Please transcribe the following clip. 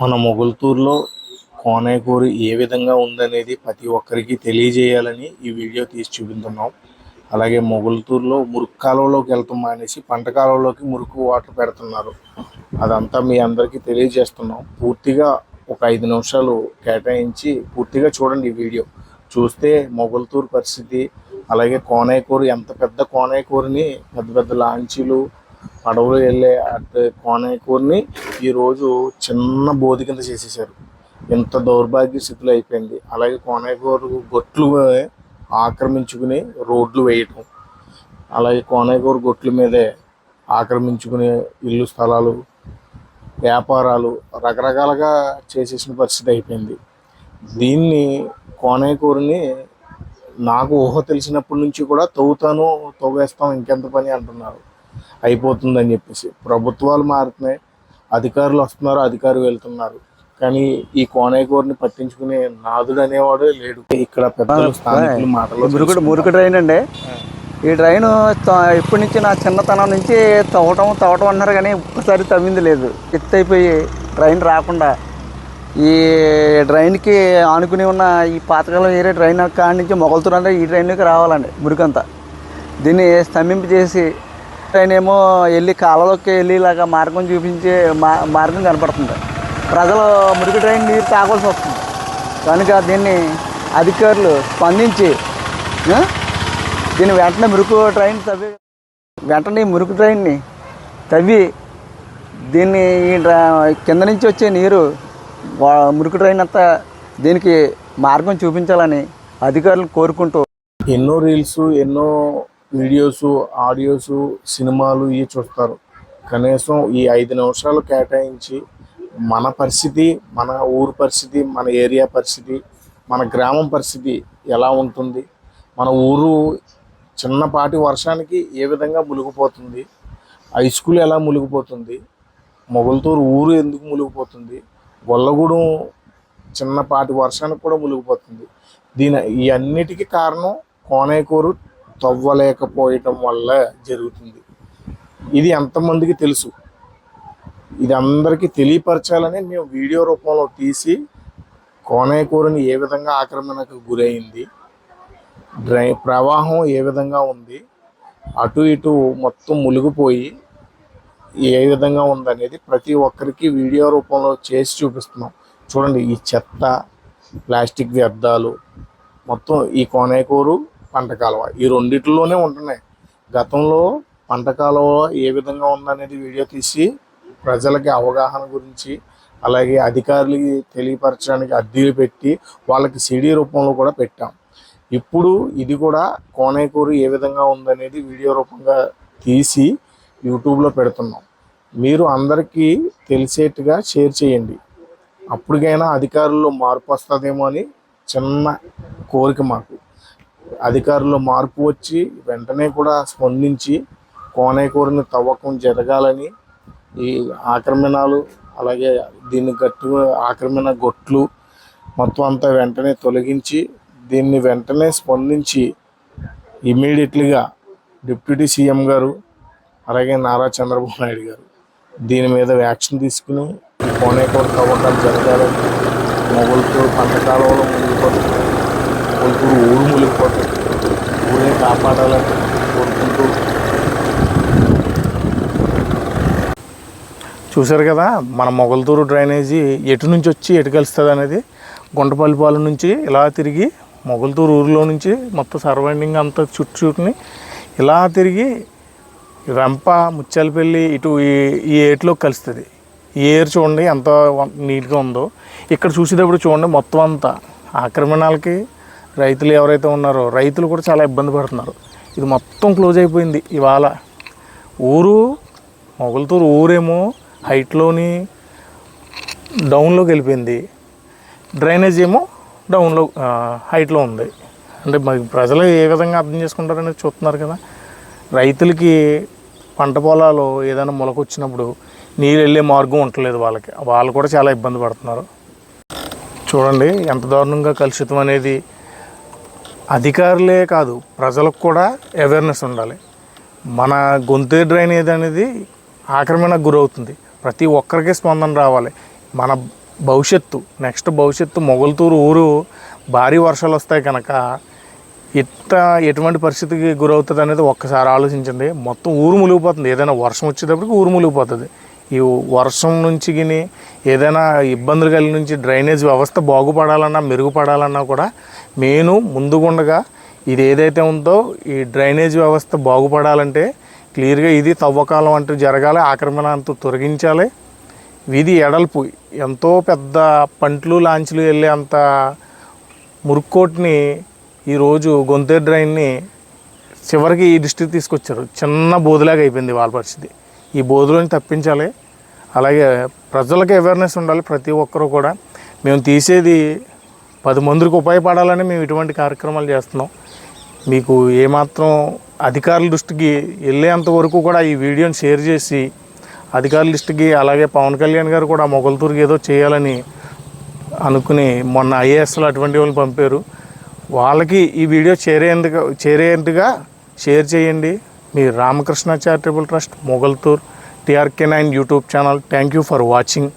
మన మొగుల్తూరులో కోనేకూరు ఏ విధంగా ఉందనేది ప్రతి ఒక్కరికి తెలియజేయాలని ఈ వీడియో తీసి చూపిస్తున్నాం. అలాగే మొగుల్తూరులో మురుకు కాలువలోకి వెళ్తాం అనేసి పంట కాలువలోకి మురుకు వాటర్ పెడుతున్నారు. అదంతా మీ అందరికీ తెలియజేస్తున్నాం. పూర్తిగా ఒక ఐదు నిమిషాలు కేటాయించి పూర్తిగా చూడండి ఈ వీడియో. చూస్తే మొగుల్తూరు పరిస్థితి అలాగే కోనేకూరు ఎంత పెద్ద కోనేకూరుని పెద్ద పెద్ద లాంచీలు అడవులు వెళ్ళే అటు కోనేకూరిని ఈరోజు చిన్న బోధి కింద చేసేసారు ఇంత దౌర్భాగ్య స్థితిలో అయిపోయింది. అలాగే కోనేకూరు గొట్లు ఆక్రమించుకుని రోడ్లు వేయటం అలాగే కోనేకూరు గొట్ల మీదే ఆక్రమించుకునే ఇల్లు స్థలాలు వ్యాపారాలు రకరకాలుగా చేసేసిన పరిస్థితి అయిపోయింది. దీన్ని కోనేకూరుని నాకు ఊహ తెలిసినప్పటి నుంచి కూడా తవ్వుతాను తవ్వేస్తాం ఇంకెంత పని అంటున్నారు. అయిపోతుందని చెప్పేసి. ప్రభుత్వాలు మారుతున్నాయి అధికారులు వస్తున్నారు అధికారులు వెళ్తున్నారు. కానీ ఈ కోనేకూరుని పట్టించుకునే నాదుడు అనేవాడు లేడు. ఇక్కడ పెద్దలు స్థానికులు మాటలు మురుకుడు మురుకు డ్రైన్ అండి. ఈ డ్రైన్ ఇప్పటి నుంచి నా చిన్నతనం నుంచి తవ్వటం తవ్వటం అన్నారు కానీ ఒక్కసారి తవ్వింది లేదు. ఎత్తు అయిపోయి డ్రైన్ రాకుండా. ఈ డ్రైన్కి ఆనుకుని ఉన్న ఈ పాతకాలం ఏరే డ్రైన్ కాడి నుంచి మొగలుతురు అంటే ఈ డ్రైన్కి రావాలండి మురికంతా. దీన్ని స్తంభింపు చేసి ట్రైన్ ఏమో వెళ్ళి కాలంలోకి వెళ్ళేలాగా మార్గం చూపించే మా మార్గం కనపడుతుంది. ప్రజలు మురికి ట్రైన్ నీరు తాగాల్సి వస్తుంది. కనుక దీన్ని అధికారులు స్పందించి దీన్ని వెంటనే మురుకు ట్రైన్ తవ్వి వెంటనే మురుకు ట్రైన్ని తవ్వి దీన్ని ఈ డ్రా- కింద నుంచి వచ్చే నీరు మురుకు ట్రైన్ అంతా దీనికి మార్గం చూపించాలని అధికారులు కోరుకుంటూ ఎన్నో రీల్స్ ఎన్నో వీడియోసు ఆడియోస్ సినిమాలు ఇవి చూస్తారు. కనీసం ఈ ఐదు నిమిషాలు కేటాయించి మన పరిస్థితి మన ఊరు పరిస్థితి మన ఏరియా పరిస్థితి మన గ్రామం పరిస్థితి ఎలా ఉంటుంది మన ఊరు చిన్నపాటి వర్షానికి ఏ విధంగా మునిగిపోతుంది హై స్కూల్ ఎలా మునిగిపోతుంది మొగల్తూరు ఊరు ఎందుకు మునిగిపోతుంది గొల్లగూడెం చిన్నపాటి వర్షానికి కూడా మునిగిపోతుంది. దీని ఈ అన్నిటికీ కారణం కోనేకూరు తవ్వలేకపోయటం వల్ల జరుగుతుంది. ఇది ఎంతమందికి తెలుసు? ఇది అందరికీ తెలియపరచాలని మేము వీడియో రూపంలో తీసి కోనేకూరుని ఏ విధంగా ఆక్రమణకు గురైంది డ్రై ప్రవాహం ఏ విధంగా ఉంది అటు ఇటు మొత్తం మునిగిపోయి ఏ విధంగా ఉందనేది ప్రతి ఒక్కరికి వీడియో రూపంలో చేసి చూపిస్తున్నాం. చూడండి ఈ చెత్త ప్లాస్టిక్ వ్యర్థాలు మొత్తం ఈ కోనేకూరు పంట కాలువ ఈ రెండిట్లోనే ఉంటున్నాయి. గతంలో పంట కాలువ ఏ విధంగా ఉందనేది వీడియో తీసి ప్రజలకి అవగాహన గురించి అలాగే అధికారులకి తెలియపరచడానికి అద్దీలు పెట్టి వాళ్ళకి సిడీ రూపంలో కూడా పెట్టాం. ఇప్పుడు ఇది కూడా కోనేకూరు ఏ విధంగా ఉందనేది వీడియో రూపంగా తీసి యూట్యూబ్లో పెడుతున్నాం. మీరు అందరికీ తెలిసేట్టుగా షేర్ చేయండి. అప్పటికైనా అధికారుల్లో మార్పు వస్తుందేమో అని చిన్న కోరిక మాకు. అధికారుల్లో మార్పు వచ్చి వెంటనే కూడా స్పందించి కోనేకూరుని తవ్వకం జరగాలని ఈ ఆక్రమణాలు అలాగే దీన్ని గట్టు ఆక్రమణ గొట్లు మొత్తం అంతా వెంటనే తొలగించి దీన్ని వెంటనే స్పందించి ఇమీడియట్లీగా డిప్యూటీ సీఎం గారు అలాగే నారా చంద్రబాబు నాయుడు గారు దీని మీద యాక్షన్ తీసుకుని కోనేకూర తవ్వకాలు జరగాలని మొగులతో పంట కాలంలో మొగల్తూరు ఊరు మునిగిపోతుంది ఊరే కాపాడాలని కోరుకుంటూ. చూశారు కదా మన మొగల్తూరు డ్రైనేజీ ఎటు నుంచి వచ్చి ఎటు కలుస్తుంది అనేది? గుంటపల్లిపాలెం నుంచి ఇలా తిరిగి మొగల్తూరు ఊరిలో నుంచి మొత్తం సరౌండింగ్ అంతా చుట్టూ చుట్టుని ఇలా తిరిగి రంప ముచ్చాలపల్లి ఇటు ఈ ఈ కలుస్తుంది. ఈ ఏరు చూడండి ఎంత నీట్గా ఉందో. ఇక్కడ చూసేటప్పుడు చూడండి మొత్తం అంతా. ఆక్రమణాలకి రైతులు ఎవరైతే ఉన్నారో రైతులు కూడా చాలా ఇబ్బంది పడుతున్నారు. ఇది మొత్తం క్లోజ్ అయిపోయింది ఇవాళ. ఊరు మొగల్తూరు ఊరేమో హైట్లోని డౌన్లోకి వెళ్ళిపోయింది. డ్రైనేజ్ ఏమో డౌన్లో హైట్లో ఉంది. అంటే మరి ప్రజలు ఏ విధంగా అర్థం చేసుకుంటారనేది చూస్తున్నారు కదా. రైతులకి పంట పొలాలు ఏదైనా మొలకొచ్చినప్పుడు నీరు వెళ్ళే మార్గం ఉండలేదు వాళ్ళకి. వాళ్ళు కూడా చాలా ఇబ్బంది పడుతున్నారు. చూడండి ఎంత దారుణంగా కలుషితం అనేది అధికారులే కాదు ప్రజలకు కూడా అవేర్నెస్ ఉండాలి. మన గొంతు డ్రైనేజ్ అనేది ఆక్రమణకు గురవుతుంది. ప్రతి ఒక్కరికి స్పందన రావాలి. మన భవిష్యత్తు నెక్స్ట్ భవిష్యత్తు మొగల్తూరు ఊరు భారీ వర్షాలు వస్తాయి కనుక ఎట్ట ఎటువంటి పరిస్థితికి గురవుతుంది అనేది ఒక్కసారి ఆలోచించండి. మొత్తం ఊరు మునిగిపోతుంది. ఏదైనా వర్షం వచ్చేటప్పటికి ఊరు మునిగిపోతుంది. ఈ వర్షం నుంచి గిని ఏదైనా ఇబ్బందులు కలిగి నుంచి డ్రైనేజ్ వ్యవస్థ బాగుపడాలన్నా మెరుగుపడాలన్నా కూడా మెయిన్ ముందుగుండగా ఇది ఏదైతే ఉందో ఈ డ్రైనేజ్ వ్యవస్థ బాగుపడాలంటే క్లియర్గా ఇది తవ్వకాలం అంటూ జరగాలి ఆక్రమణ అంటూ తొలగించాలి. వీధి ఎడల్పు ఎంతో పెద్ద పంట్లు లాంచ్లు వెళ్ళే అంత మురుక్కోటిని ఈరోజు గొంతే డ్రైన్ని చివరికి ఈ డిస్ట్రిక్ట్ తీసుకొచ్చారు. చిన్న బోధిలాగా అయిపోయింది వాళ్ళ పరిస్థితి. ఈ బోధులను తప్పించాలి. అలాగే ప్రజలకు అవేర్నెస్ ఉండాలి ప్రతి ఒక్కరూ కూడా. మేము తీసేది పది మందికి ఉపయోగపడాలని మేము ఇటువంటి కార్యక్రమాలు చేస్తున్నాం. మీకు ఏమాత్రం అధికారుల దృష్టికి వెళ్ళేంత వరకు కూడా ఈ వీడియోని షేర్ చేసి అధికారుల దృష్టికి అలాగే పవన్ కళ్యాణ్ గారు కూడా మొగల్తూరుకి ఏదో చేయాలని అనుకుని మొన్న ఐఏఎస్లు అటువంటి వాళ్ళు పంపారు. వాళ్ళకి ఈ వీడియో చేరేందుకు చేరేందుగా షేర్ చేయండి. మీ Ramakrishna charitable trust Mogaltur TRK nine YouTube channel thank you for watching